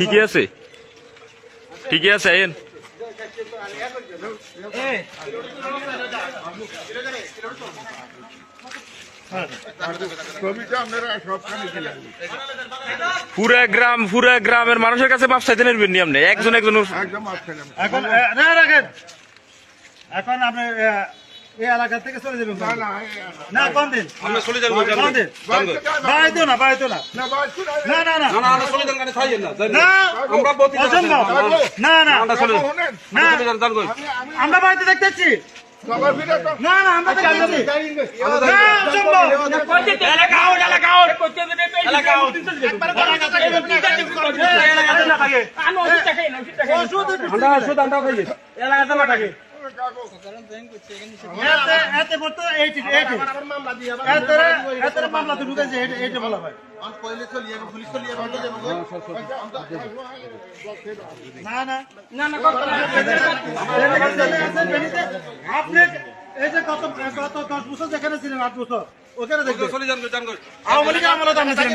ঠিকই আছে। ঠিকই আছে আইন পুরা গ্রাম পুরা গ্রামের মানুষের কাছে মাপ চাইতে নেবেন নি আপনি? একজন একজন এখন রাখেন। এখন আপনি এই এলাকা থেকে চলে যাবেন না না না কোন দিন আমরা চলে যাব কোন দিন বাড়াইতো না বাড়াইতো না না বাড়ছে না না না। না না না আমরা চলে যান না না আমরা বলতে অসম্ভব। না না আমরা চলে যান। শোনেন না। চলে যান যান কই আমরা বাড়িতে দেখতেছি। সবার ফিরে তো না না আমরা দেখতেছি। না অসম্ভব। আমরা শুধু আমরা খাইয়ে এতে এতে পড়তো এইটি এইটি এতে এতে মামলা তো ঢুকেছে এইটি বলা হয় আপনি এই যে গত গত দশ বছর যেখানে ছিলেন আট বছর ওখানে কই আওয়ামী লীগের আমলে তো আপনি ছিলেন